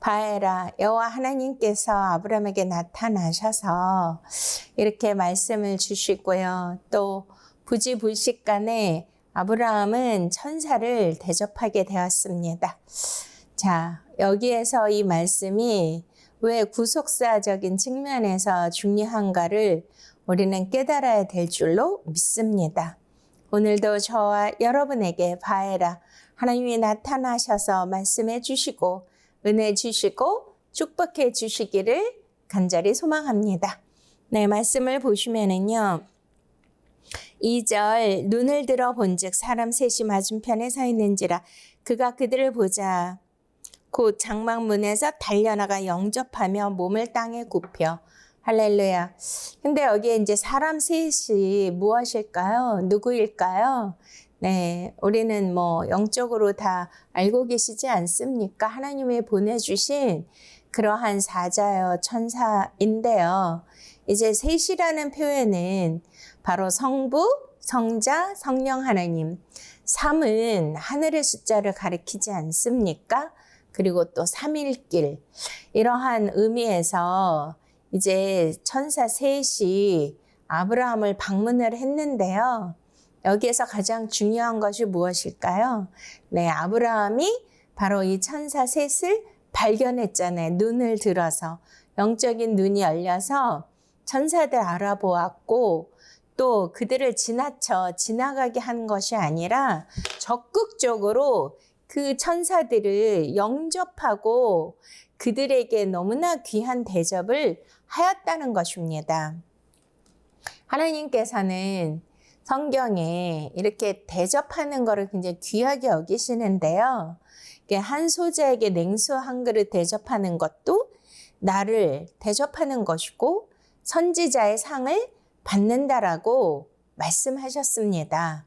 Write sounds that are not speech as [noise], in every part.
바에라 여호와 하나님께서 아브라함에게 나타나셔서 이렇게 말씀을 주시고요. 또 부지불식 간에 아브라함은 천사를 대접하게 되었습니다. 자, 여기에서 이 말씀이 왜 구속사적인 측면에서 중요한가를 우리는 깨달아야 될 줄로 믿습니다. 오늘도 저와 여러분에게 바에라 하나님이 나타나셔서 말씀해 주시고 은혜 주시고 축복해 주시기를 간절히 소망합니다. 네, 말씀을 보시면은요. 2절 눈을 들어 본즉 사람 셋이 맞은편에 서 있는지라 그가 그들을 보자 곧 장막문에서 달려나가 영접하며 몸을 땅에 굽혀 할렐루야. 근데 여기에 이제 사람 셋이 무엇일까요? 누구일까요? 네, 우리는 뭐 영적으로 다 알고 계시지 않습니까? 하나님이 보내주신 그러한 사자여 천사인데요. 이제 셋이라는 표현은 바로 성부, 성자, 성령 하나님. 삼은 하늘의 숫자를 가리키지 않습니까? 그리고 또 삼일길. 이러한 의미에서 이제 천사 셋이 아브라함을 방문을 했는데요. 여기에서 가장 중요한 것이 무엇일까요? 네, 아브라함이 바로 이 천사 셋을 발견했잖아요. 눈을 들어서. 영적인 눈이 열려서 천사들 알아보았고, 또 그들을 지나쳐 지나가게 한 것이 아니라 적극적으로 그 천사들을 영접하고 그들에게 너무나 귀한 대접을 하였다는 것입니다. 하나님께서는 성경에 이렇게 대접하는 것을 굉장히 귀하게 여기시는데요. 한 소자에게 냉수 한 그릇 대접하는 것도 나를 대접하는 것이고 선지자의 상을 받는다라고 말씀하셨습니다.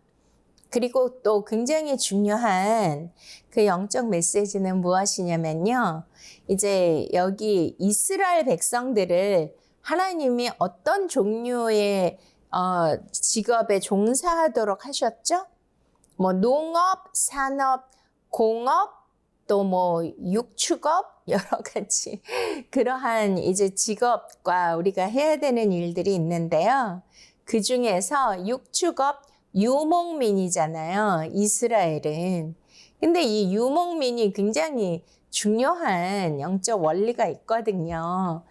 그리고 또 굉장히 중요한 그 영적 메시지는 무엇이냐면요. 이제 여기 이스라엘 백성들을 하나님이 어떤 종류의 어, 직업에 종사하도록 하셨죠? 뭐 농업, 산업, 공업, 또 뭐 육축업 [laughs] 여러 가지 그러한 이제 직업과 우리가 해야 되는 일들이 있는데요. 그 중에서 육축업 유목민이잖아요. 이스라엘은. 근데 이 유목민이 굉장히 중요한 영적 원리가 있거든요.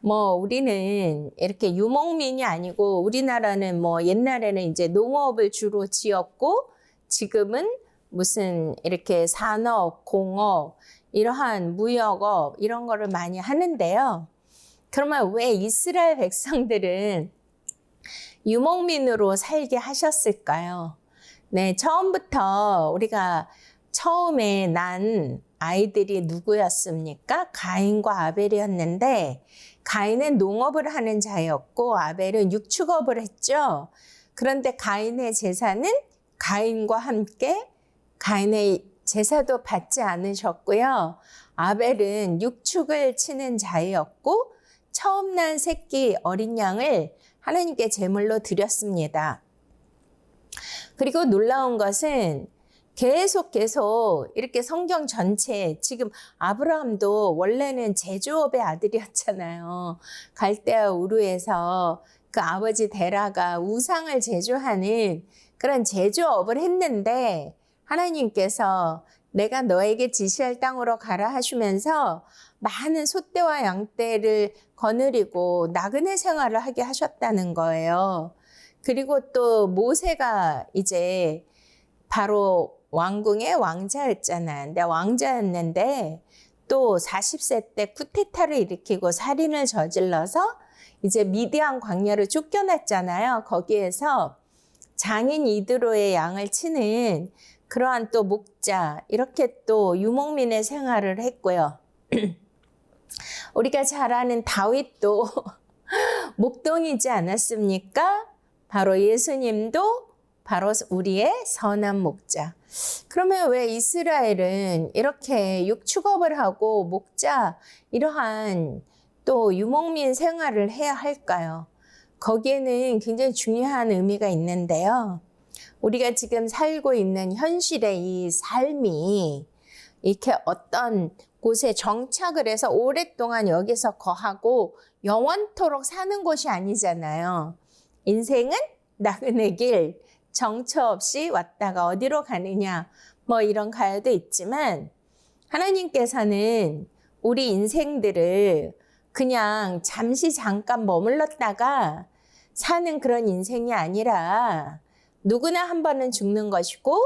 뭐 우리는 이렇게 유목민이 아니고 우리나라는 뭐 옛날에는 이제 농업을 주로 지었고 지금은 무슨 이렇게 산업, 공업, 이러한 무역업 이런 거를 많이 하는데요. 그러면 왜 이스라엘 백성들은 유목민으로 살게 하셨을까요? 네, 처음부터 우리가 처음에 난 아이들이 누구였습니까? 가인과 아벨이었는데 가인은 농업을 하는 자였고 아벨은 육축업을 했죠. 그런데 가인의 제사는 가인과 함께 가인의 제사도 받지 않으셨고요. 아벨은 육축을 치는 자였고 처음 난 새끼 어린 양을 하나님께 제물로 드렸습니다. 그리고 놀라운 것은 계속 계속 이렇게 성경 전체 지금 아브라함도 원래는 제조업의 아들이었잖아요. 갈대아 우르에서 그 아버지 데라가 우상을 제조하는 그런 제조업을 했는데 하나님께서 내가 너에게 지시할 땅으로 가라 하시면서 많은 소떼와 양떼를 거느리고 나그네 생활을 하게 하셨다는 거예요. 그리고 또 모세가 이제 바로 왕궁의 왕자였잖아요. 근데 왕자였는데 또 40세 때 쿠데타를 일으키고 살인을 저질러서 이제 미디안 광야를 쫓겨났잖아요. 거기에서 장인 이드로의 양을 치는 그러한 또 목자 이렇게 또 유목민의 생활을 했고요. [clears throat] 우리가 잘 아는 다윗도 [laughs] 목동이지 않았습니까? 바로 예수님도 바로 우리의 선한 목자. 그러면 왜 이스라엘은 이렇게 육축업을 하고 목자 이러한 또 유목민 생활을 해야 할까요? 거기에는 굉장히 중요한 의미가 있는데요. 우리가 지금 살고 있는 현실의 이 삶이 이렇게 어떤 곳에 정착을 해서 오랫동안 여기서 거하고 영원토록 사는 곳이 아니잖아요. 인생은 나그네 길, 정처 없이 왔다가 어디로 가느냐, 뭐 이런 가야도 있지만, 하나님께서는 우리 인생들을 그냥 잠시 잠깐 머물렀다가 사는 그런 인생이 아니라 누구나 한 번은 죽는 것이고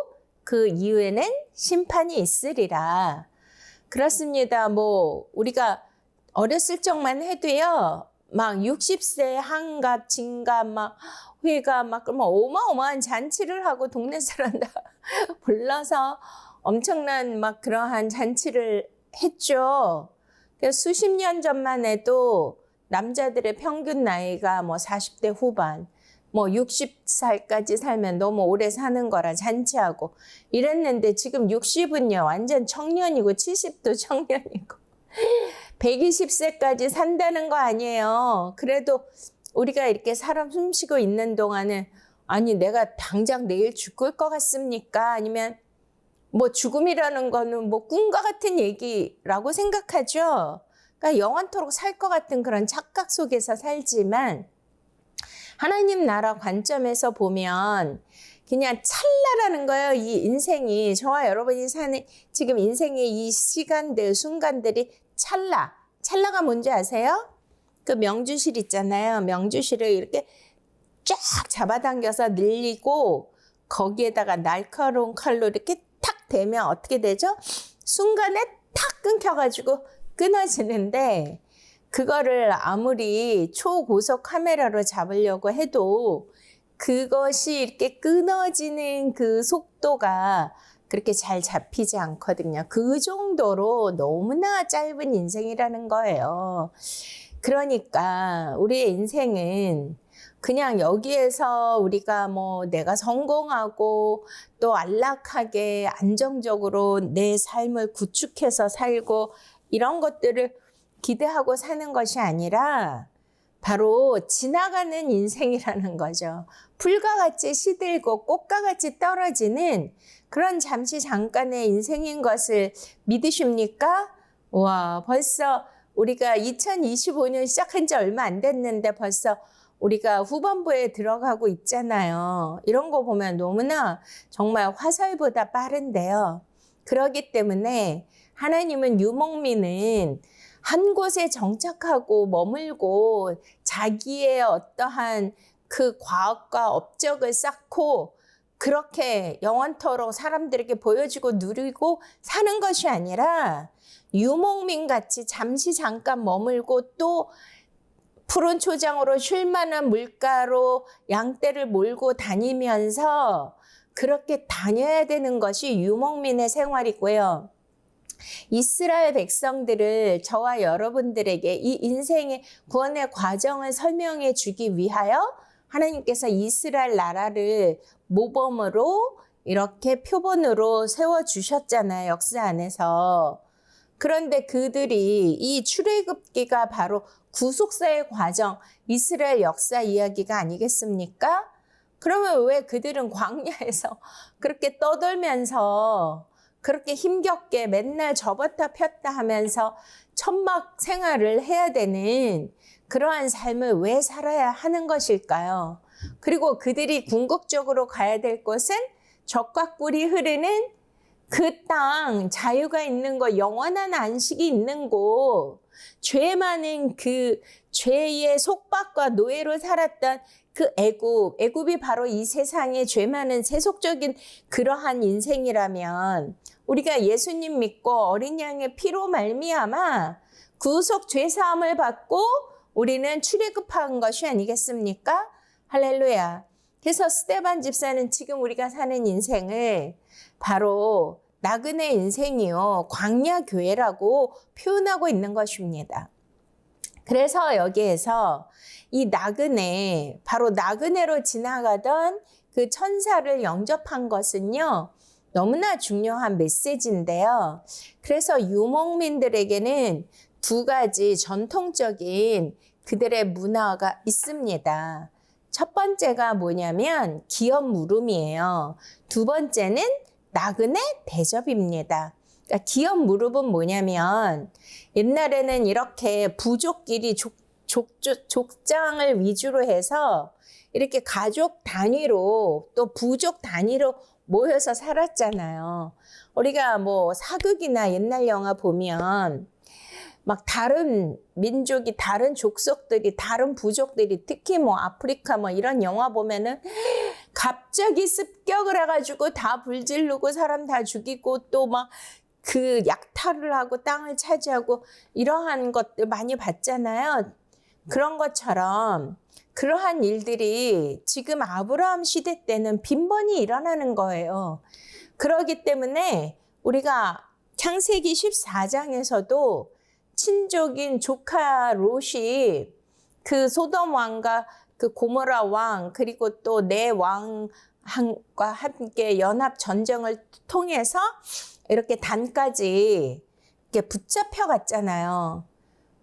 그 이후에는 심판이 있으리라. 그렇습니다. 뭐 우리가 어렸을 적만 해도요. 막 60세 한갑, 진갑, 막 회가 막 그러면 어마어마한 잔치를 하고 동네 사람 다 [laughs] 불러서 엄청난 막 그러한 잔치를 했죠. 수십 년 전만 해도 남자들의 평균 나이가 뭐 40대 후반, 뭐 60살까지 살면 너무 오래 사는 거라 잔치하고 이랬는데 지금 60은요, 완전 청년이고 70도 [laughs] 청년이고 120세까지 산다는 거 아니에요. 그래도 우리가 이렇게 사람 숨 쉬고 있는 동안은 아니, 내가 당장 내일 죽을 것 같습니까? 아니면 뭐 죽음이라는 거는 뭐 꿈과 같은 얘기라고 생각하죠. 그러니까 영원토록 살 것 같은 그런 착각 속에서 살지만 하나님 나라 관점에서 보면 그냥 찰나라는 거예요. 이 인생이 저와 여러분이 사는 지금 인생의 이 시간들 순간들이 찰나. 찰나가 뭔지 아세요? 그 명주실 있잖아요. 명주실을 이렇게 쫙 잡아당겨서 늘리고 거기에다가 날카로운 칼로 이렇게 탁 대면 어떻게 되죠? 순간에 탁 끊겨가지고 끊어지는데 그거를 아무리 초고속 카메라로 잡으려고 해도 그것이 이렇게 끊어지는 그 속도가 그렇게 잘 잡히지 않거든요. 그 정도로 너무나 짧은 인생이라는 거예요. 그러니까 우리의 인생은 그냥 여기에서 우리가 뭐 내가 성공하고 또 안락하게 안정적으로 내 삶을 구축해서 살고 이런 것들을 기대하고 사는 것이 아니라 바로 지나가는 인생이라는 거죠. 풀과 같이 시들고 꽃과 같이 떨어지는 그런 잠시 잠깐의 인생인 것을 믿으십니까? 와, 벌써 우리가 2025년 시작한 지 얼마 안 됐는데 벌써 우리가 후반부에 들어가고 있잖아요. 이런 거 보면 너무나 정말 화살보다 빠른데요. 그러기 때문에 하나님은 유목민은 한 곳에 정착하고 머물고 자기의 어떠한 그 과학과 업적을 쌓고 그렇게 영원토록 사람들에게 보여주고 누리고 사는 것이 아니라 유목민 같이 잠시 잠깐 머물고 또 푸른 초장으로 쉴 만한 물가로 양떼를 몰고 다니면서 그렇게 다녀야 되는 것이 유목민의 생활이고요. 이스라엘 백성들을 저와 여러분들에게 이 인생의 구원의 과정을 설명해 주기 위하여 하나님께서 이스라엘 나라를 모범으로 이렇게 표본으로 세워 주셨잖아요. 역사 안에서. 그런데 그들이 이 출애굽기가 바로 구속사의 과정, 이스라엘 역사 이야기가 아니겠습니까? 그러면 왜 그들은 광야에서 [laughs] 그렇게 떠돌면서 그렇게 힘겹게 맨날 접었다 폈다 하면서 천막 생활을 해야 되는 그러한 삶을 왜 살아야 하는 것일까요? 그리고 그들이 궁극적으로 가야 될 곳은 적과 꿀이 흐르는 그 땅, 자유가 있는 곳, 영원한 안식이 있는 곳, 죄 많은 그 죄의 속박과 노예로 살았던 그 애굽, 애굽이 바로 이 세상에 죄 많은 세속적인 그러한 인생이라면 우리가 예수님 믿고 어린 양의 피로 말미암아 구속 죄 사함을 받고 우리는 출애굽한 것이 아니겠습니까? 할렐루야. 그래서 스테반 집사는 지금 우리가 사는 인생을 바로 나그네 인생이요. 광야 교회라고 표현하고 있는 것입니다. 그래서 여기에서 이 나그네, 바로 나그네로 지나가던 그 천사를 영접한 것은요. 너무나 중요한 메시지인데요. 그래서 유목민들에게는 두 가지 전통적인 그들의 문화가 있습니다. 첫 번째가 뭐냐면 기업 물음이에요. 두 번째는 나그네 대접입니다. 그러니까 기업 무릎은 뭐냐면 옛날에는 이렇게 부족끼리 족, 족, 족, 족장을 위주로 해서 이렇게 가족 단위로 또 부족 단위로 모여서 살았잖아요. 우리가 뭐 사극이나 옛날 영화 보면 막 다른 민족이 다른 족속들이 다른 부족들이 특히 뭐 아프리카 뭐 이런 영화 보면은 갑자기 습격을 해가지고 다 불지르고 사람 다 죽이고 또 막 그 약탈을 하고 땅을 차지하고 이러한 것들 많이 봤잖아요. 그런 것처럼 그러한 일들이 지금 아브라함 시대 때는 빈번히 일어나는 거예요. 그러기 때문에 우리가 창세기 14장에서도 친족인 조카 롯이 그 소돔 왕과 그 고모라 왕 그리고 또 내 왕과 함께 연합 전쟁을 통해서 이렇게 단까지 이렇게 붙잡혀 갔잖아요.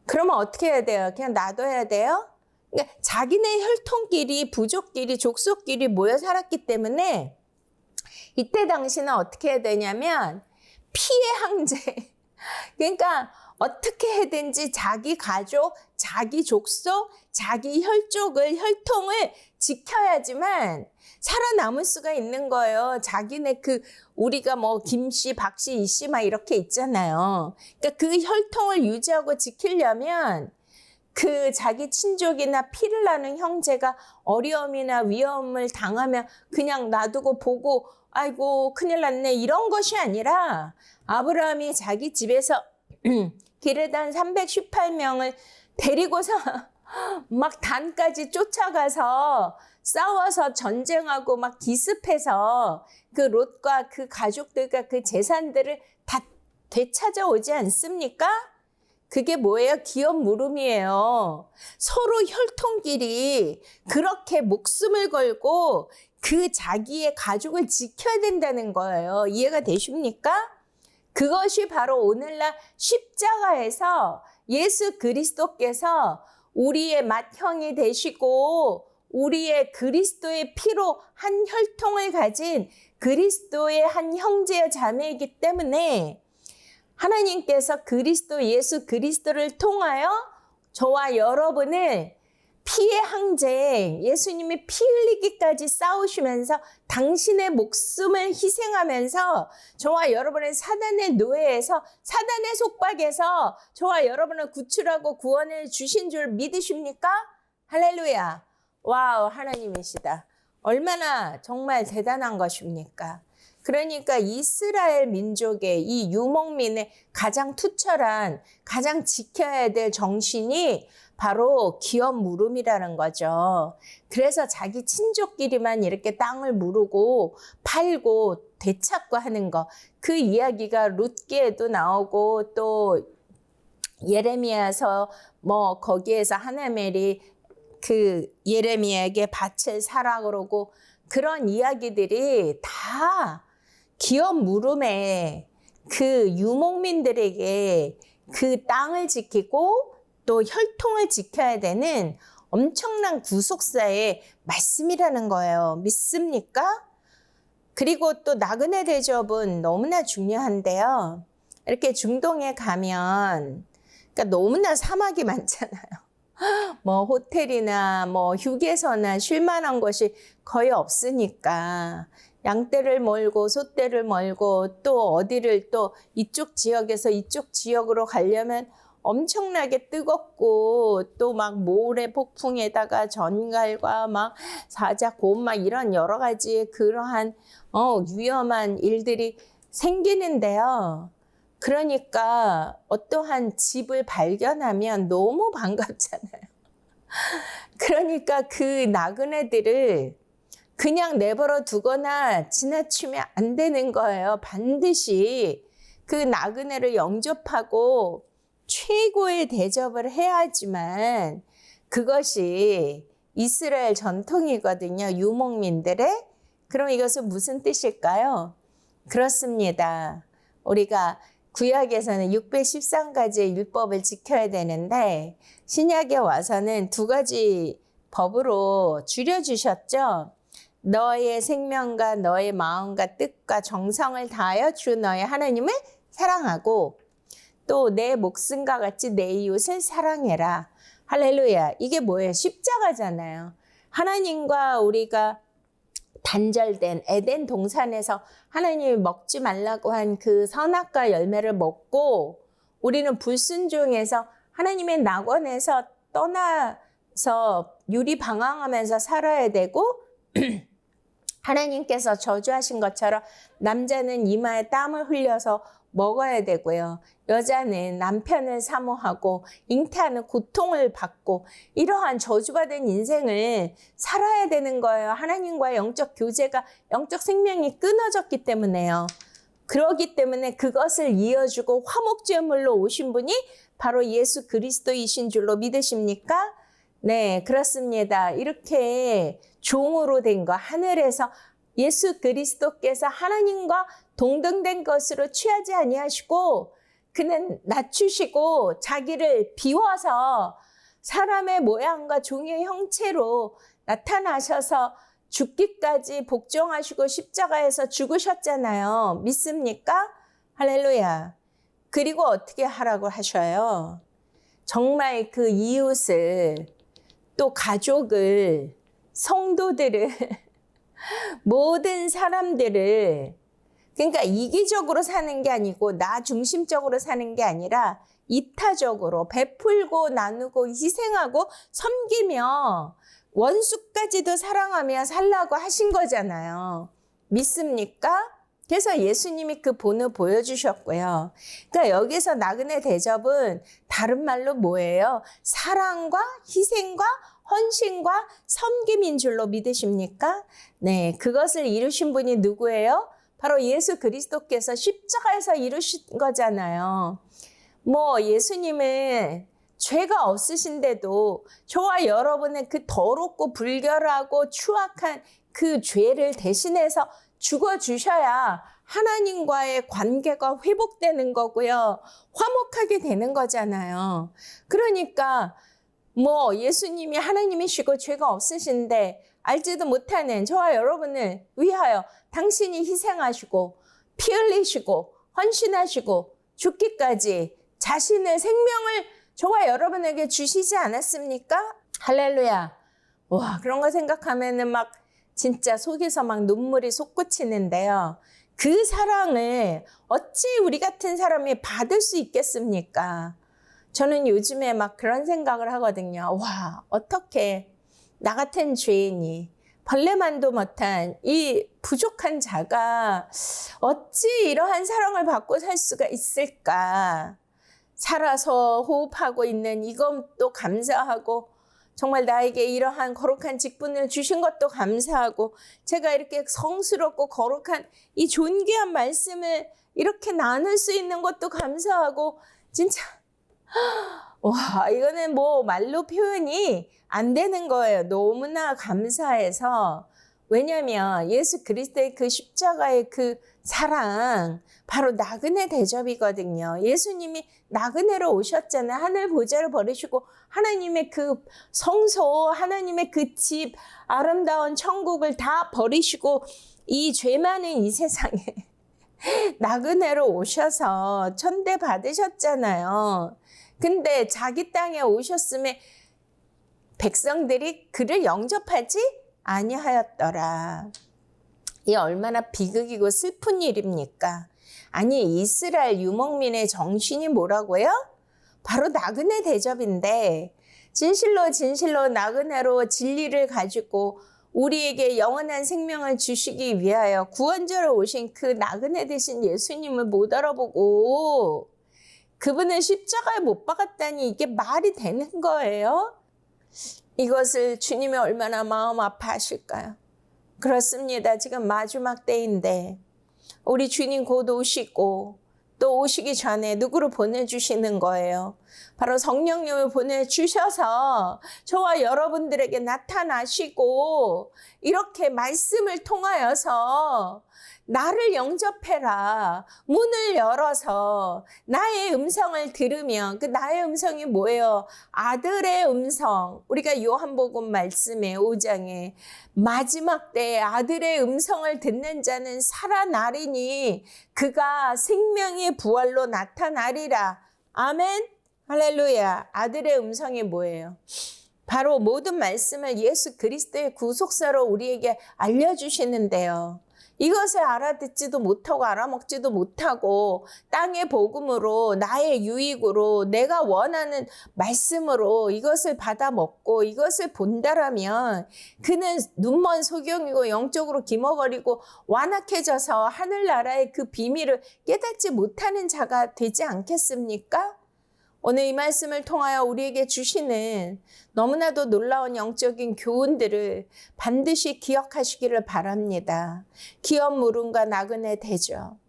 그러면 어떻게 해야 돼요? 그냥 놔둬야 돼요? 그러니까 자기네 혈통끼리 부족끼리 족속끼리 모여 살았기 때문에 이때 당시는 어떻게 해야 되냐면 피해 항제. [laughs] 그러니까 어떻게 해든지 자기 가족, 자기 족속, 자기 혈족을 혈통을 지켜야지만 살아남을 수가 있는 거예요. 자기네 그 우리가 뭐 김 씨, 박 씨, 이 씨 막 이렇게 있잖아요. 그러니까 그 혈통을 유지하고 지키려면 그 자기 친족이나 피를 나는 형제가 어려움이나 위험을 당하면 그냥 놔두고 보고 아이고 큰일 났네 이런 것이 아니라 아브라함이 자기 집에서 기르단 318명을 데리고서 [laughs] 막 단까지 쫓아가서 싸워서 전쟁하고 막 기습해서 그 롯과 그 가족들과 그 재산들을 다 되찾아오지 않습니까? 그게 뭐예요? 기업 물음이에요. 서로 혈통끼리 그렇게 목숨을 걸고 그 자기의 가족을 지켜야 된다는 거예요. 이해가 되십니까? 그것이 바로 오늘날 십자가에서 예수 그리스도께서 우리의 맏형이 되시고 우리의 그리스도의 피로 한 혈통을 가진 그리스도의 한 형제여 자매이기 때문에 하나님께서 그리스도 예수 그리스도를 통하여 저와 여러분을 피의 항제에 예수님이 피 흘리기까지 싸우시면서 당신의 목숨을 희생하면서 저와 여러분의 사단의 노예에서 사단의 속박에서 저와 여러분을 구출하고 구원을 주신 줄 믿으십니까? 할렐루야. 와우, 하나님이시다. 얼마나 정말 대단한 것입니까? 그러니까 이스라엘 민족의 이 유목민의 가장 투철한, 가장 지켜야 될 정신이 바로 기업 물음이라는 거죠. 그래서 자기 친족끼리만 이렇게 땅을 무르고 팔고 되찾고 하는 거. 그 이야기가 룻기에도 나오고 또 예레미야서 뭐 거기에서 하나멜이 그 예레미야에게 밭을 사라 그러고 그런 이야기들이 다 기업 물음에 그 유목민들에게 그 땅을 지키고 또 혈통을 지켜야 되는 엄청난 구속사의 말씀이라는 거예요. 믿습니까? 그리고 또 나그네 대접은 너무나 중요한데요. 이렇게 중동에 가면 그러니까 너무나 사막이 [laughs] 많잖아요. 뭐 호텔이나 뭐 휴게소나 쉴만한 곳이 거의 없으니까 양떼를 몰고 소떼를 몰고 또 어디를 또 이쪽 지역에서 이쪽 지역으로 가려면 엄청나게 뜨겁고 또 막 모래 폭풍에다가 전갈과 막 사자 곰 막 이런 여러 가지 그러한 어 위험한 일들이 생기는데요. 그러니까 어떠한 집을 발견하면 너무 [laughs] 반갑잖아요. 그러니까 그 나그네들을 그냥 내버려 두거나 지나치면 안 되는 거예요. 반드시 그 나그네를 영접하고 최고의 대접을 해야지만 그것이 이스라엘 전통이거든요. 유목민들의. 그럼 이것은 무슨 뜻일까요? 그렇습니다. 우리가 구약에서는 613가지의 율법을 지켜야 되는데 신약에 와서는 두 가지 법으로 줄여주셨죠. 너의 생명과 너의 마음과 뜻과 정성을 다하여 주 너의 하나님을 사랑하고 또 내 목숨과 같이 내 이웃을 사랑해라. 할렐루야. 이게 뭐예요? 십자가잖아요. 하나님과 우리가 단절된 에덴 동산에서 하나님이 먹지 말라고 한 그 선악과 열매를 먹고 우리는 불순종해서 하나님의 낙원에서 떠나서 유리방황하면서 살아야 되고 [clears throat] 하나님께서 저주하신 것처럼 남자는 이마에 땀을 흘려서 먹어야 되고요. 여자는 남편을 사모하고 잉태하는 고통을 받고 이러한 저주받은 인생을 살아야 되는 거예요. 하나님과의 영적 교제가 영적 생명이 끊어졌기 때문에요. 그러기 때문에 그것을 이어주고 화목제물로 오신 분이 바로 예수 그리스도이신 줄로 믿으십니까? 네, 그렇습니다. 이렇게 종으로 된 거, 하늘에서 예수 그리스도께서 하나님과 동등된 것으로 취하지 아니하시고 그는 낮추시고 자기를 비워서 사람의 모양과 종의 형체로 나타나셔서 죽기까지 복종하시고 십자가에서 죽으셨잖아요. 믿습니까? 할렐루야. 그리고 어떻게 하라고 하셔요? 정말 그 이웃을 또 가족을 성도들을 [laughs] 모든 사람들을 그러니까 이기적으로 사는 게 아니고 나 중심적으로 사는 게 아니라 이타적으로 베풀고 나누고 희생하고 섬기며 원수까지도 사랑하며 살라고 하신 거잖아요. 믿습니까? 그래서 예수님이 그 본을 보여주셨고요. 그러니까 여기서 나그네 대접은 다른 말로 뭐예요? 사랑과 희생과 헌신과 섬김인 줄로 믿으십니까? 네, 그것을 이루신 분이 누구예요? 바로 예수 그리스도께서 십자가에서 이루신 거잖아요. 뭐 예수님은 죄가 없으신데도 저와 여러분의 그 더럽고 불결하고 추악한 그 죄를 대신해서 죽어 주셔야 하나님과의 관계가 회복되는 거고요. 화목하게 되는 거잖아요. 그러니까 뭐 예수님이 하나님이시고 죄가 없으신데 알지도 못하는 저와 여러분을 위하여 당신이 희생하시고 피 흘리시고 헌신하시고 죽기까지 자신의 생명을 저와 여러분에게 주시지 않았습니까? 할렐루야. 와, 그런 거 생각하면은 막 진짜 속에서 막 눈물이 솟구치는데요. 그 사랑을 어찌 우리 같은 사람이 받을 수 있겠습니까? 저는 요즘에 막 그런 생각을 하거든요. 와, 어떻게 나 같은 죄인이 벌레만도 못한 이 부족한 자가 어찌 이러한 사랑을 받고 살 수가 있을까? 살아서 호흡하고 있는 이것도 감사하고 정말 나에게 이러한 거룩한 직분을 주신 것도 감사하고 제가 이렇게 성스럽고 거룩한 이 존귀한 말씀을 이렇게 나눌 수 있는 것도 감사하고 진짜 와 이거는 뭐 말로 표현이 안 되는 거예요. 너무나 감사해서 왜냐하면 예수 그리스도의 그 십자가의 그 사랑 바로 나그네 대접이거든요. 예수님이 나그네로 오셨잖아요. 하늘 보좌를 버리시고 하나님의 그 성소, 하나님의 그 집, 아름다운 천국을 다 버리시고 이 죄 많은 이 세상에 나그네로 오셔서 천대 받으셨잖아요. 근데 자기 땅에 오셨음에 백성들이 그를 영접하지 아니하였더라. 이 얼마나 비극이고 슬픈 일입니까? 아니 이스라엘 유목민의 정신이 뭐라고요? 바로 나그네 대접인데 진실로 진실로 나그네로 진리를 가지고 우리에게 영원한 생명을 주시기 위하여 구원자로 오신 그 나그네 되신 예수님을 못 알아보고 그분을 십자가에 못 박았다니 이게 말이 되는 거예요? 이것을 주님이 얼마나 마음 아파하실까요? 그렇습니다. 지금 마지막 때인데 우리 주님 곧 오시고 또 오시기 전에 누구를 보내주시는 거예요. 바로 성령님을 보내주셔서 저와 여러분들에게 나타나시고 이렇게 말씀을 통하여서 나를 영접해라. 문을 열어서 나의 음성을 들으면 그 나의 음성이 뭐예요? 아들의 음성. 우리가 요한복음 말씀에 5장에 마지막 때에 아들의 음성을 듣는 자는 살아나리니 그가 생명의 부활로 나타나리라. 아멘. 할렐루야. 아들의 음성이 뭐예요? 바로 모든 말씀을 예수 그리스도의 구속사로 우리에게 알려주시는데요. 이것을 알아듣지도 못하고 알아먹지도 못하고 땅의 복음으로 나의 유익으로 내가 원하는 말씀으로 이것을 받아 먹고 이것을 본다라면 그는 눈먼 소경이고 영적으로 기머거리고 완악해져서 하늘나라의 그 비밀을 깨닫지 못하는 자가 되지 않겠습니까? 오늘 이 말씀을 통하여 우리에게 주시는 너무나도 놀라운 영적인 교훈들을 반드시 기억하시기를 바랍니다. 기업 물음과 나그네 대죠.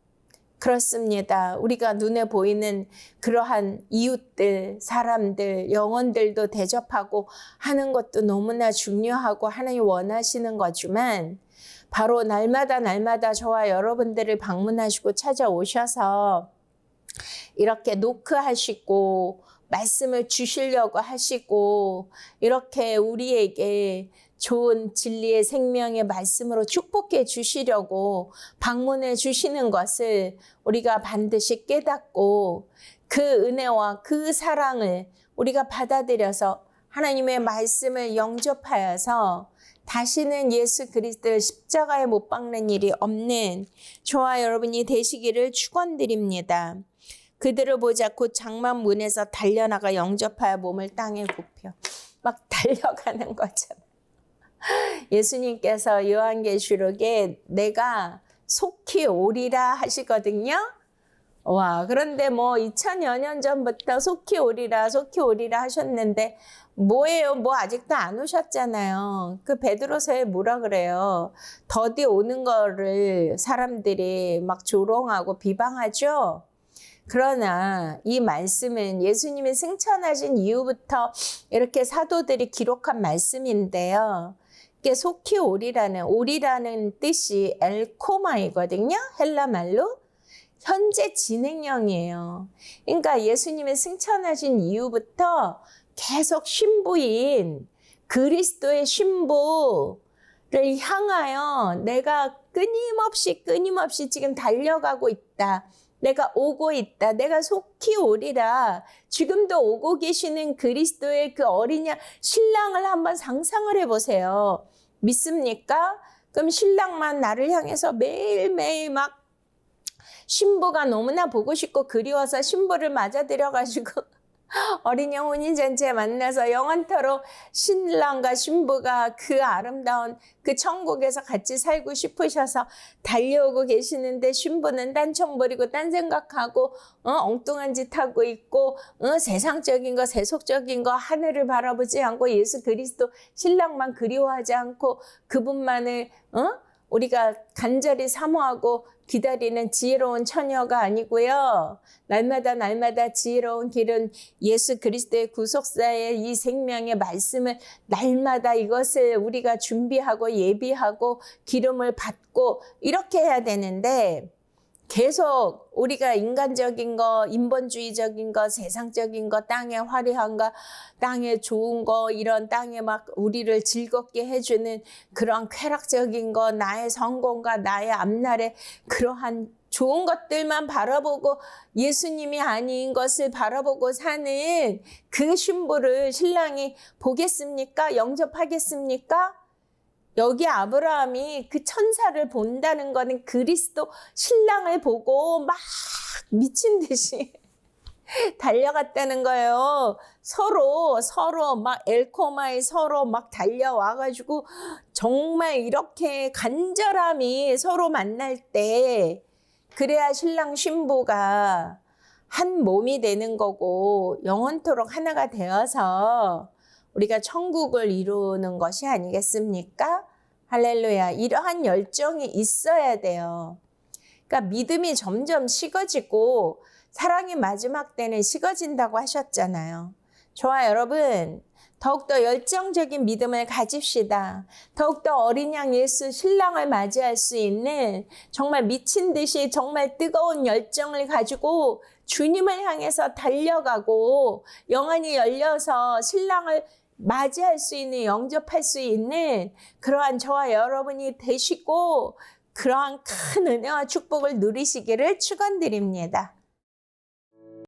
그렇습니다. 우리가 눈에 보이는 그러한 이웃들, 사람들, 영혼들도 대접하고 하는 것도 너무나 중요하고 하나님 원하시는 거지만 바로 날마다 날마다 저와 여러분들을 방문하시고 찾아오셔서 이렇게 노크하시고 말씀을 주시려고 하시고 이렇게 우리에게 좋은 진리의 생명의 말씀으로 축복해 주시려고 방문해 주시는 것을 우리가 반드시 깨닫고 그 은혜와 그 사랑을 우리가 받아들여서 하나님의 말씀을 영접하여서 다시는 예수 그리스도를 십자가에 못 박는 일이 없는 저와 여러분이 되시기를 축원드립니다. 그들을 보자 곧 장만 문에서 달려나가 영접하여 몸을 땅에 굽혀 막 [laughs] 달려가는 거잖아. 예수님께서 요한계시록에 내가 속히 오리라 하시거든요. 와, 그런데 뭐 2000여 년 전부터 속히 오리라, 속히 오리라 하셨는데 뭐예요? 뭐 아직도 안 오셨잖아요. 그 베드로서에 뭐라 그래요? 더디 오는 거를 사람들이 막 조롱하고 비방하죠. 그러나 이 말씀은 예수님이 승천하신 이후부터 이렇게 사도들이 기록한 말씀인데요. 이게 속히 오리라는 오리라는 뜻이 엘코마이거든요. 헬라 말로 현재 진행형이에요. 그러니까 예수님이 승천하신 이후부터 계속 신부인 그리스도의 신부를 향하여 내가 끊임없이 끊임없이 지금 달려가고 있다. 내가 오고 있다. 내가 속히 오리라. 지금도 오고 계시는 그리스도의 그 어린 양 신랑을 한번 상상을 해보세요. 믿습니까? 그럼 신랑만 나를 향해서 매일매일 막 신부가 너무나 보고 싶고 그리워서 신부를 맞아 들여가지고 어린 영혼인 전체 만나서 영원토록 신랑과 신부가 그 아름다운 그 천국에서 같이 살고 싶으셔서 달려오고 계시는데 신부는 딴청 버리고 딴 생각하고 어, 엉뚱한 짓 하고 있고 어, 세상적인 거 세속적인 거 하늘을 바라보지 않고 예수 그리스도 신랑만 그리워하지 않고 그분만을 어? 우리가 간절히 사모하고 기다리는 지혜로운 처녀가 아니고요. 날마다 날마다 지혜로운 길은 예수 그리스도의 구속사의 이 생명의 말씀을 날마다 이것을 우리가 준비하고 예비하고 기름을 받고 이렇게 해야 되는데 계속 우리가 인간적인 거, 인본주의적인 거, 세상적인 거, 땅의 화려한 거, 땅의 좋은 거, 이런 땅에 막 우리를 즐겁게 해주는 그런 쾌락적인 거, 나의 성공과 나의 앞날의 그러한 좋은 것들만 바라보고 예수님이 아닌 것을 바라보고 사는 그 신부를 신랑이 보겠습니까? 영접하겠습니까? 여기 아브라함이 그 천사를 본다는 거는 그리스도 신랑을 보고 막 미친 듯이 [laughs] 달려갔다는 거예요. 서로 서로 막 엘코마에 서로 막 달려와 가지고 정말 이렇게 간절함이 서로 만날 때 그래야 신랑 신부가 한 몸이 되는 거고 영원토록 하나가 되어서 우리가 천국을 이루는 것이 아니겠습니까? 할렐루야. 이러한 열정이 있어야 돼요. 그러니까 믿음이 점점 식어지고 사랑이 마지막 때는 식어진다고 하셨잖아요. 저와 여러분, 더욱더 열정적인 믿음을 가집시다. 더욱더 어린 양 예수 신랑을 맞이할 수 있는 정말 미친 듯이 정말 뜨거운 열정을 가지고 주님을 향해서 달려가고 영안이 열려서 신랑을 맞이할 수 있는 영접할 수 있는 그러한 저와 여러분이 되시고 그러한 큰 은혜와 축복을 누리시기를 축원드립니다.